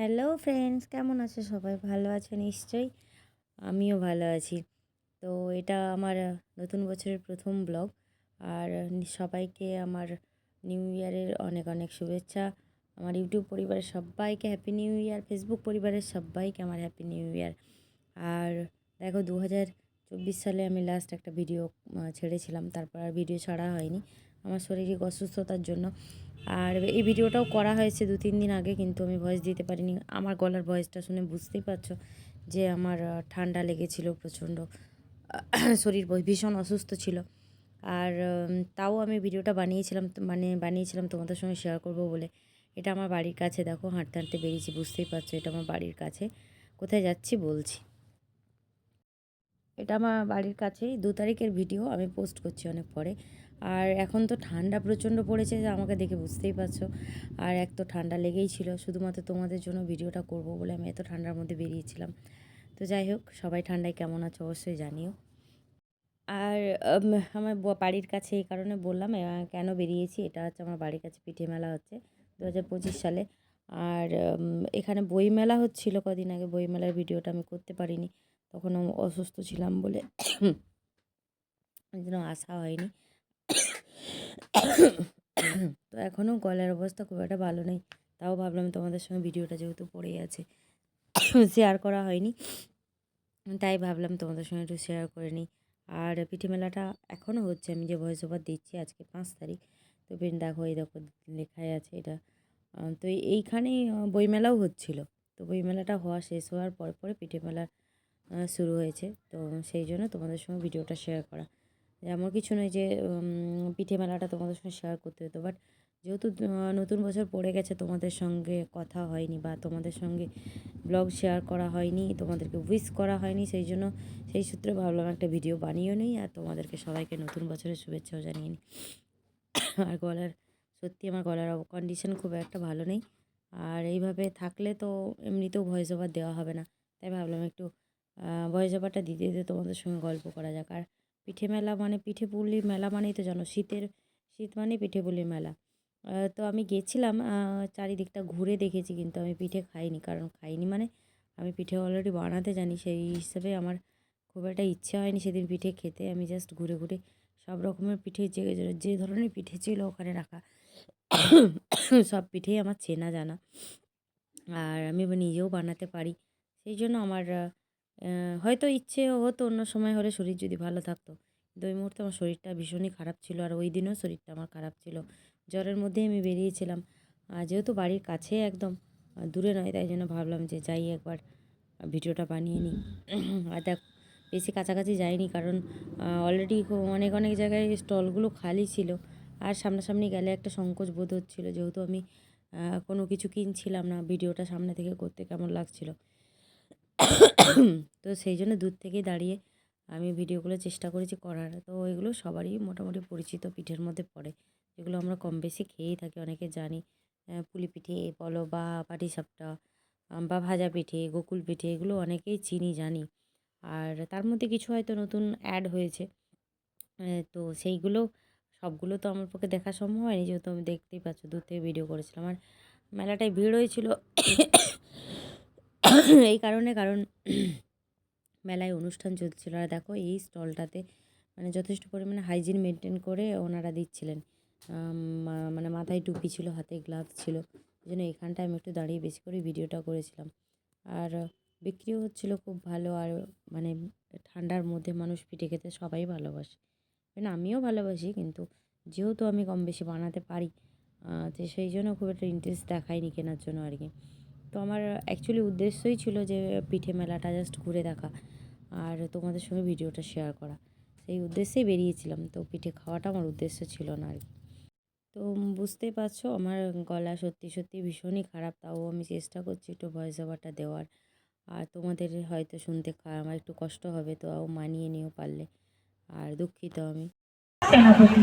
Hello friends কেমন আছে? সবাই ভালো আছে নিশ্চয়ই আমিও ভালো আছি। তো এটা আমার নতুন বছরের প্রথম ব্লগ আর সবাইকে আমার নিউ ইয়ারের অনেক অনেক শুভেচ্ছা। আমার ইউটিউব পরিবারের সবাইকে হ্যাপি নিউ ইয়ার ফেসবুক পরিবারের সবাইকে আমার হ্যাপি নিউ ইয়ার আর দেখো দু হাজার চব্বিশ সালে আমি লাস্ট একটা ভিডিও ছেড়েছিলাম। তারপর আর ভিডিও ছাড়া হয়নি। আমার শারীরিক অসুস্থতার জন্য। আর এই ভিডিওটাও করা হয়েছে দু তিন দিন আগে, কিন্তু আমি ভয়েস দিতে পারিনি। আমার গলার ভয়েসটা শুনে বুঝতেই পারছ যে আমার ঠান্ডা লেগেছিল প্রচণ্ড। শরীর ভীষণ অসুস্থ ছিল। আর তাও আমি ভিডিওটা বানিয়েছিলাম মানে বানিয়েছিলাম তোমাদের সঙ্গে শেয়ার করব বলে। এটা আমার বাড়ির কাছে, দেখো, হাঁটতে হাঁটতে বেরিয়েছি, বুঝতেই পারছ এটা আমার বাড়ির কাছে। কোথায় যাচ্ছি বলছি। এটা আমার বাড়ির কাছেই, দু তারিখের ভিডিও আমি পোস্ট করছি অনেক পরে। আর এখন তো ঠান্ডা প্রচণ্ড পড়েছে, যে আমাকে দেখে বুঝতেই পারছ। আর এক তো ঠান্ডা লেগেই ছিল, শুধুমাত্র তোমাদের জন্য ভিডিওটা করব বলে আমি এত ঠান্ডার মধ্যে বেরিয়েছিলাম। তো যাই হোক, সবাই ঠান্ডায় কেমন আছো অবশ্যই জানিও। আর আমার বাড়ির কাছে এই কারণে বললাম কেন বেরিয়েছি? এটা হচ্ছে আমার বাড়ির কাছে পিঠে মেলা হচ্ছে দু হাজার পঁচিশ সালে। আর এখানে বই মেলা হচ্ছিল কদিন আগে, বই মেলার ভিডিওটা আমি করতে পারিনি। তখন অসুস্থ ছিলাম বলে আসা হয়নি। তো এখনও গলার অবস্থা খুব একটা ভালো নেই। তাও ভাবলাম তোমাদের সঙ্গে ভিডিওটা যেহেতু পড়ে আছে শেয়ার করা হয়নি। তাই ভাবলাম তোমাদের সঙ্গে একটু শেয়ার করে নিই। আর পিঠে মেলাটা এখনও হচ্ছে, আমি যে ভয়েস ওভার দিচ্ছি আজকে পাঁচ তারিখ। তো বেন দেখো, এই দেখো লেখাই আছে এটা। তো এইখানেই বইমেলাও হচ্ছিল। তো বইমেলাটা হওয়া শেষ হওয়ার পর পরে পিঠে মেলা শুরু হয়েছে। তো সেই জন্য তোমাদের সঙ্গে ভিডিওটা শেয়ার করা। এমন কিছু নয় যে পিঠে মেলাটা তোমাদের সঙ্গে শেয়ার করতে হতো। বাট যেহেতু নতুন বছর পড়ে গেছে, তোমাদের সঙ্গে কথা হয়নি বা তোমাদের সঙ্গে ব্লগ শেয়ার করা হয়নি, তোমাদেরকে উইস করা হয়নি, সেই জন্য সেই সূত্রে ভাবলাম একটা ভিডিও বানিয়েও নিই আর তোমাদেরকে সবাইকে নতুন বছরের শুভেচ্ছাও জানিয়ে নিই। আর গলার, সত্যি আমার গলার কন্ডিশন খুব একটা ভালো নেই। আর এইভাবে থাকলে তো এমনিতেও ভয়েস ওভার দেওয়া হবে না। তাই ভাবলাম একটু ভয়েস ওভারটা দিতে দিতে তোমাদের সঙ্গে গল্প করা যাক। আর পিঠে মেলা মানে পিঠে পুলি মেলা মানেই তো জানো শীতের, শীত মানে পিঠে পুলি মেলা। তো আমি গেছিলাম চারিদিকটা ঘুরে দেখেছি কিন্তু আমি পিঠে খাইনি, কারণ খাইনি মানে আমি পিঠে অলরেডি বানাতে জানি, সেই হিসেবে আমার খুব একটা ইচ্ছে হয়নি সেদিন পিঠে খেতে। আমি জাস্ট ঘুরে ঘুরে সব রকমের পিঠে যে যে ধরনের পিঠে ছিল ওখানে রাখা, সব পিঠেই আমার চেনা জানা। আর আমি নিজেও বানাতে পারি, সেই জন্য আমার হয়তো ইচ্ছে হতো অন্য সময় হলে শরীর যদি ভালো থাকতো। কিন্তু ওই মুহূর্তে আমার শরীরটা ভীষণই খারাপ ছিল আর ওই দিনও শরীরটা আমার খারাপ ছিল। জ্বরের মধ্যেই আমি বেরিয়েছিলাম। আর যেহেতু বাড়ির কাছে একদম দূরে নয়, তাই জন্য ভাবলাম যে যাই একবার ভিডিওটা বানিয়ে নিই। আর দেখ, বেশি কাছাকাছি যাইনি কারণ অলরেডি অনেক অনেক জায়গায় স্টলগুলো খালি ছিল। আর সামনাসামনি গেলে একটা সংকোচ বোধ হচ্ছিল যেহেতু আমি কোনো কিছু কিনছিলাম না ভিডিওটা সামনে থেকে করতে কেমন লাগছিল। তো সেই জন্য দূর থেকেই দাঁড়িয়ে আমি ভিডিওগুলো চেষ্টা করেছি করার। তো এগুলো সবারই মোটামুটি পরিচিত পিঠের মধ্যে পড়ে। যেগুলো আমরা কম বেশি খেয়েই থাকি, অনেকে জানি পুলি পিঠে, বলো বা পাটিসাপটা বা ভাজা পিঠে, গোকুল পিঠে, এগুলো অনেকেই চিনি, জানি। আর তার মধ্যে কিছু হয়তো নতুন অ্যাড হয়েছে। তো সেইগুলো, সবগুলো তো আমার পক্ষে দেখা সম্ভব হয়নি, যেহেতু আমি দেখতেই পাচ্ছ, দূর থেকে ভিডিও করেছিলাম। আর মেলাটায় ভিড় হয়েছিল এই কারণে, কারণ মেলায় অনুষ্ঠান চলছিল। আর দেখো, এই স্টলটাতে মানে যথেষ্ট পরিমাণে হাইজিন মেনটেন করে ওনারা দিচ্ছিলেন। মানে মাথায় টুপি ছিল, হাতে গ্লাভস ছিল। এই জন্য এখানটায় আমি একটু দাঁড়িয়ে বেশি করে ভিডিওটা করেছিলাম। আর বিক্রিও হচ্ছিল খুব ভালো, আর মানে ঠান্ডার মধ্যে মানুষ পিঠে খেতে সবাই ভালোবাসে। মানে আমিও ভালোবাসি, কিন্তু যেহেতু আমি কম বেশি বানাতে পারি তো সেই জন্য খুব একটা ইন্টারেস্ট দেখায়নি কেনার জন্য আর কি। তো আমার অ্যাকচুয়ালি উদ্দেশ্যই ছিল যে পিঠে মেলাটা জাস্ট ঘুরে দেখা আর তোমাদের সঙ্গে ভিডিওটা শেয়ার করা। সেই উদ্দেশ্যেই বেরিয়েছিলাম। তো পিঠে খাওয়াটা আমার উদ্দেশ্য ছিল না আর কি। তো বুঝতেই পারছ, আমার গলা সত্যি সত্যি ভীষণই খারাপ, তাও আমি চেষ্টা করছি একটু ভয়েস ওভারটা দেওয়ার। আর তোমাদের হয়তো শুনতে আমার একটু কষ্ট হবে তো মানিয়ে নিও পারলে। আর দুঃখিত আমি। দেখেছি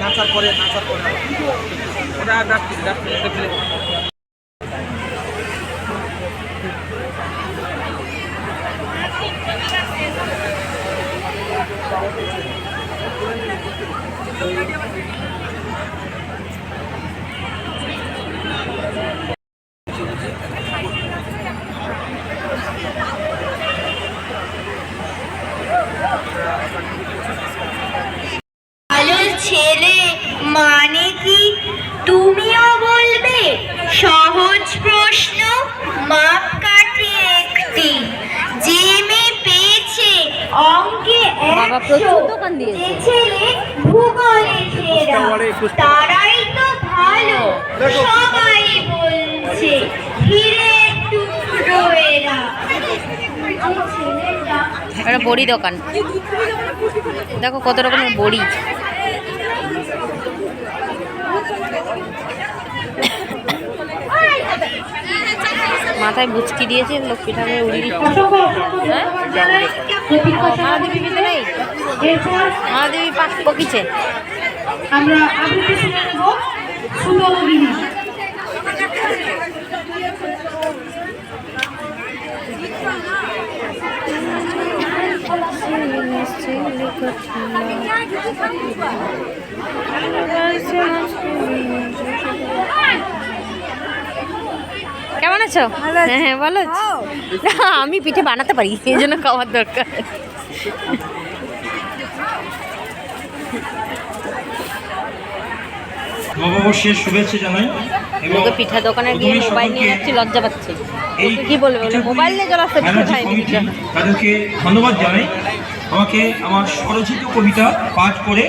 নাচার পরে নাচার পরে। ওটা ডাক্তার ডাক্তার দেখলে। মানে কি? তুমিও বলবে? সহজ প্রশ্ন মাপ কাঠি একটি। যে মেয়ে পেয়েছে অঙ্কে ছেলে ভূগোলে সেরা তারাই তো ভালো। সবাই বলছে এরা যে ছেলেটা একটা বড়ি দোকান। দেখো কত রকমের বড়ি। মাথায় বুচকি দিয়েছে লক্ষ্মী ঠাকুরের উড়ি দিচ্ছে। মহাদেবী নেই? মহাদেবী পাক পকিছে আমরা শুনে কেমন আছো? হ্যাঁ হ্যাঁ আছি। না, আমি পিঠে বানাতে পারি এই জন্য খাওয়ার দরকার। নববর্ষের শুভেচ্ছা জানাই এবং লোকে পিঠা দোকানে গিয়ে মোবাইল নিয়ে যাচ্ছে লজ্জা পাচ্ছে। এই ওকে কি বলবে বলে? মোবাইল নিয়ে চলে আসতে পিঠে মেলা যে খায়নি কমিটি, পিঠা। তাদেরকে ধন্যবাদ জানাই। আমাকে আমার স্বরচিত কবিতা পাঠ করে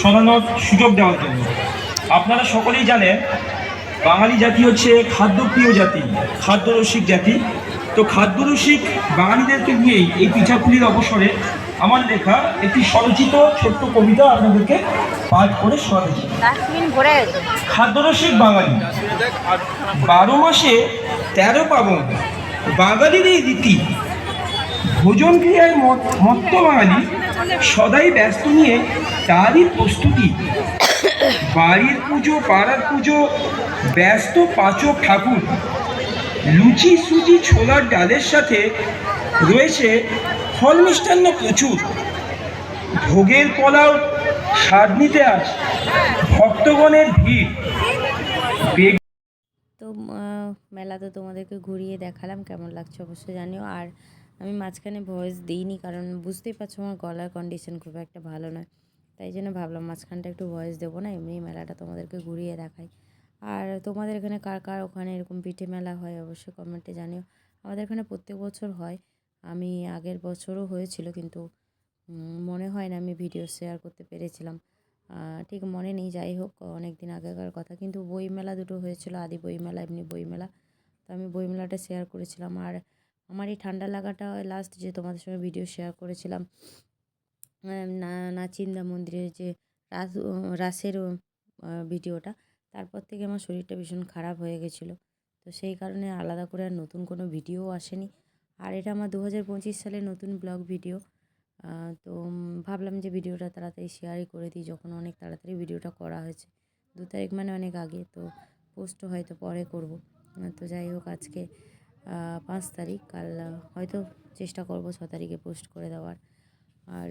শোনানোর সুযোগ দেওয়ার জন্য। আপনারা সকলেই জানেন বাঙালি জাতি হচ্ছে খাদ্যপ্রিয় জাতি খাদ্যরসিক জাতি। তো খাদ্যরসিক বাঙালিদেরকে নিয়েই এই পিঠাপুলির অবসরে আমার লেখা একটি স্বরচিত ছোট্ট কবিতা আপনাদেরকে পাঠ করে গেছে। খাদ্যরসিক বাঙালি। বারো মাসে তেরো পাবন। বাঙালির এই রীতি। ভোজন ক্রিয়ায় মত্ত বাঙালি সদাই ব্যস্ত নিয়ে তারই প্রস্তুতি। বাড়ির পুজো, পাড়ার পুজো, ব্যস্ত পাচক ঠাকুর। লুচি, সুজি, ছোলার ডালের সাথে রয়েছে ফল মিষ্টান্ন প্রচুর ভোগের কলাও স্বাদ নিতে আস ভক্তগণের ভিড়। তো মেলা তো তোমাদেরকে ঘুরিয়ে দেখালাম, কেমন লাগছে অবশ্যই জানিও। আর আমি মাঝখানে ভয়েস দিইনি, কারণ বুঝতেই পারছ আমার গলার কন্ডিশন খুব একটা ভালো নয়। তাই জন্য ভাবলাম মাঝখানটা একটু ভয়েস দেবো না, এমনি মেলাটা তোমাদেরকে ঘুরিয়ে দেখাই। আর তোমাদের এখানে কার কার ওখানে এরকম পিঠে মেলা হয় অবশ্যই কমেন্টে জানিও। আমাদের এখানে প্রত্যেক বছর হয়। আমি আগের বছরও হয়েছিল কিন্তু মনে হয় না আমি ভিডিও শেয়ার করতে পেরেছিলাম। ঠিক মনে নেই, যাই হোক অনেক দিন আগেকার কথা। কিন্তু বই মেলা দুটো হয়েছিল, আদি বই মেলা, এমনি বই মেলা। তো আমি বই মেলাটা শেয়ার করেছিলাম। আর আমার এই ঠান্ডা লাগাটা লাস্ট যে তোমাদের সঙ্গে ভিডিও শেয়ার করেছিলাম নাচিন্দা মন্দিরের যে রাস রাসের ভিডিওটা, তারপর থেকে আমার শরীরটা ভীষণ খারাপ হয়ে গেছিল। তো সেই কারণে আলাদা করে আর নতুন কোনো ভিডিও আসেনি। আর এটা আমার দু হাজার পঁচিশ সালের নতুন ব্লগ ভিডিও। তো ভাবলাম যে ভিডিওটা তাড়াতাড়ি শেয়ারই করে দিই যখন অনেক তাড়াতাড়ি ভিডিওটা করা হয়েছে। দু তারিখ মানে অনেক আগে, তো পোস্ট হয়তো পরে করব। তো যাই হোক আজকে পাঁচ তারিখ, কাল হয়তো চেষ্টা করব ছ তারিখে পোস্ট করে দেওয়ার। আর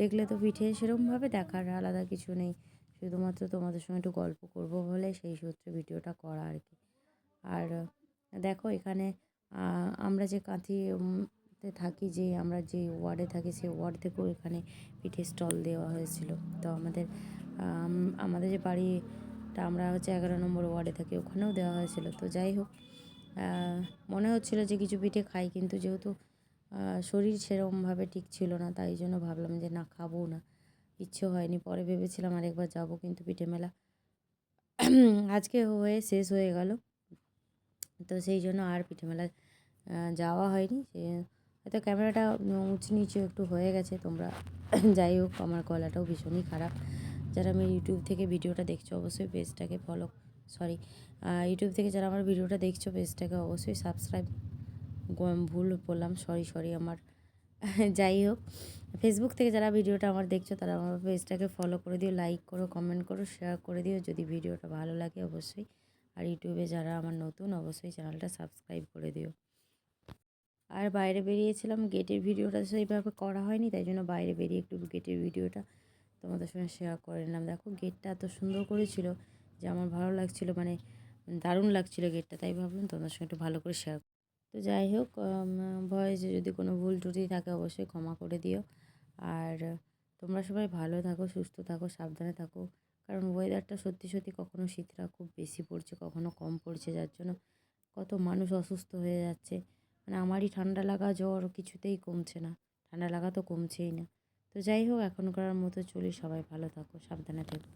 দেখলে তো পিঠে সেরকমভাবে দেখার আলাদা কিছু নেই। শুধুমাত্র তোমাদের সঙ্গে একটু গল্প করব বলে সেই সূত্রে ভিডিওটা করা আর কি। আর দেখো এখানে আমরা যে কাঁথি উম, তে থাকি যে আমরা যে ওয়ার্ডে থাকি সেই ওয়ার্ড থেকেও এখানে পিঠে স্টল দেওয়া হয়েছিল। তো আমাদের আমাদের যে বাড়িটা আমরা হচ্ছে এগারো নম্বর ওয়ার্ডে থাকি ওখানেও দেওয়া হয়েছিল। তো যাই হোক মনে হচ্ছিল যে কিছু পিঠে খাই কিন্তু যেহেতু শরীর সেরকমভাবে ঠিক ছিল না, তাই জন্য ভাবলাম যে না, খাব না। ইচ্ছে হয়নি, পরে ভেবেছিলাম আরেকবার যাব, কিন্তু পিঠে মেলা আজকে হয়ে শেষ হয়ে গেল। তো সেই জন্য আর পিঠে মেলা যাওয়া হয়নি। হয়তো ক্যামেরাটা উঁচু নিচু একটু হয়ে গেছে, তোমরা যাই হোক, আমার গলাটাও ভীষণই খারাপ। যারা আমি ইউটিউব থেকে ভিডিওটা দেখছ, অবশ্যই পেজটাকে ফলো সরি ইউটিউব থেকে যারা আমার ভিডিওটা দেখছ পেজটাকে অবশ্যই সাবস্ক্রাইব ভুল বললাম সরি সরি আমার। যাই হোক ফেসবুক থেকে যারা ভিডিওটা আমার দেখছ, তারা আমার পেজটাকে ফলো করে দিও লাইক করো কমেন্ট করো শেয়ার করে দিও। যদি ভিডিওটা ভালো লাগে অবশ্যই। আর ইউটিউবে যারা আমার নতুন, অবশ্যই চ্যানেলটা সাবস্ক্রাইব করে দিও। আর বাইরে বেরিয়েছিলাম গেটের ভিডিওটা সেইভাবে করা হয়নি, তাই জন্য বাইরে বেরিয়ে একটু গেটের ভিডিওটা তোমাদের সঙ্গে শেয়ার করে নিলাম। দেখো গেটটা এত সুন্দর করেছিল যে আমার ভালো লাগছিল মানে দারুণ লাগছিল গেটটা তাই ভাবলাম তোমাদের সঙ্গে একটু ভালো করে শেয়ার তো যাই হোক ভয়েসে যদি কোনো ভুল ত্রুটি থাকে অবশ্যই ক্ষমা করে দিও। আর তোমরা সবাই ভালো থাকো, সুস্থ থাকো, সাবধানে থাকো। কারণ ওয়েদারটা সত্যি সত্যি কখনো শীতটা খুব বেশি পড়ছে, কখনো কম পড়ছে, যার জন্য কত মানুষ অসুস্থ হয়ে যাচ্ছে। মানে আমারই ঠান্ডা লাগা জ্বর কিছুতেই কমছে না, ঠান্ডা লাগা তো কমছেই না। তো যাই হোক, এখনকার মতো চলি সবাই ভালো থাকো, সাবধানে থেকো।